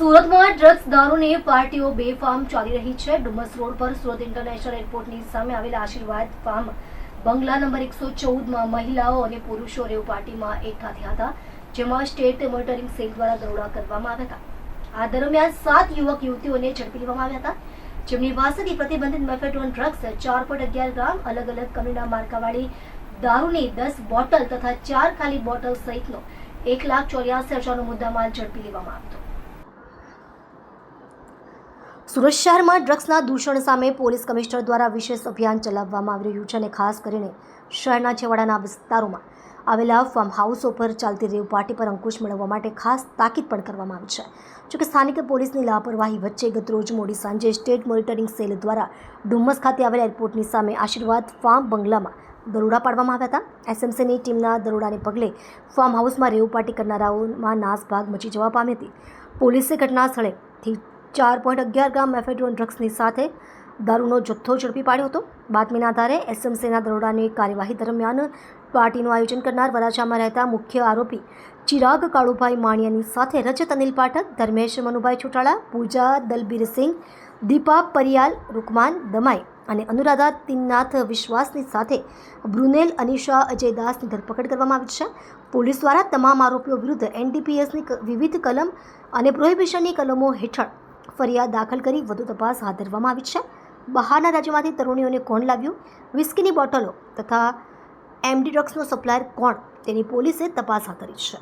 સુરતમાં ડ્રગ્સ દારૂની પાર્ટીઓ બેફામ ચાલી રહી છે. ડુમસ રોડ પર સુરત ઇન્ટરનેશનલ એરપોર્ટની સામે આવેલા આશીર્વાદ ફાર્મ બંગલા નંબર એકસો ચૌદમાં મહિલાઓ અને પુરુષો રેવ પાર્ટીમાં એકઠા થયા હતા, જેમાં સ્ટેટ મોનિટરિંગ સેલ દ્વારા દરોડા કરવામાં આવ્યા હતા. આ દરમિયાન સાત યુવક યુવતીઓને ઝડપી લેવામાં આવ્યા હતા. જેમની પાસેથી પ્રતિબંધિત મેફેડ્રોન ડ્રગ્સ ચાર પોઈન્ટ અગિયાર ગ્રામ અલગ અલગ કંપનીના માર્કાવાળી દારૂની દસ બોટલ તથા ચાર ખાલી બોટલ સહિતનો એક લાખ ચોર્યાસી હજારનો મુદ્દામાલ ઝડપી લેવામાં આવ્યો હતો. સુરત શહેરમાં ડ્રગ્સના દૂષણ સામે પોલીસ કમિશનર દ્વારા વિશેષ અભિયાન ચલાવવામાં આવી રહ્યું છે અને ખાસ કરીને શહેરના છેવાડાના વિસ્તારોમાં આવેલા ફાર્મ હાઉસો પર ચાલતી રેવ પાર્ટી પર અંકુશ મેળવવા માટે ખાસ તાકીદ પણ કરવામાં આવી છે. જોકે સ્થાનિક પોલીસની લાપરવાહી વચ્ચે ગતરોજ મોડી સાંજે સ્ટેટ મોનિટરિંગ સેલ દ્વારા ડુમ્મસ ખાતે આવેલા એરપોર્ટની સામે આશીર્વાદ ફાર્મ બંગલામાં દરોડા પાડવામાં આવ્યા હતા. એસએમસીની ટીમના દરોડાને પગલે ફાર્મ હાઉસમાં રેવ પાર્ટી કરનારાઓમાં નાસભાગ મચી જવા પામી હતી. પોલીસે ઘટના સ્થળેથી ચાર પોઈન્ટ અગિયાર ગ્રામ મેફેડ્રોન ડ્રગ્સની સાથે દારૂનો જથ્થો ઝડપી પાડ્યો હતો. બાતમીના આધારે એસએમસીના દરોડાની કાર્યવાહી દરમિયાન પાર્ટીનું આયોજન કરનાર વરાછામાં રહેતા મુખ્ય આરોપી ચિરાગ કાળુભાઈ માણિયાની સાથે રજત અનિલ પાઠક, ધર્મેશ મનુભાઈ ચોટાળા પૂજા દલબીરસિંહ દીપા પરિયાલ, રૂકમાન દમાઈ અને અનુરાધા તિન્નાથ વિશ્વાસની સાથે બ્રુનેલ અનિશા અજય દાસની ધરપકડ કરવામાં આવી છે. પોલીસ દ્વારા તમામ આરોપીઓ વિરુદ્ધ એનડીપીએસની વિવિધ કલમ અને પ્રોહિબિશનની કલમો હેઠળ ફરિયાદ દાખલ કરી વધુ તપાસ હાથ ધરવામાં આવી છે. બહારના રાજ્યમાંથી તરુણીઓને કોણ લાવ્યું? વિસ્કીની બોટલો તથા એમડી ડ્રગ્સનો સપ્લાયર કોણ? તેની પોલીસે તપાસ હાથ ધરી છે.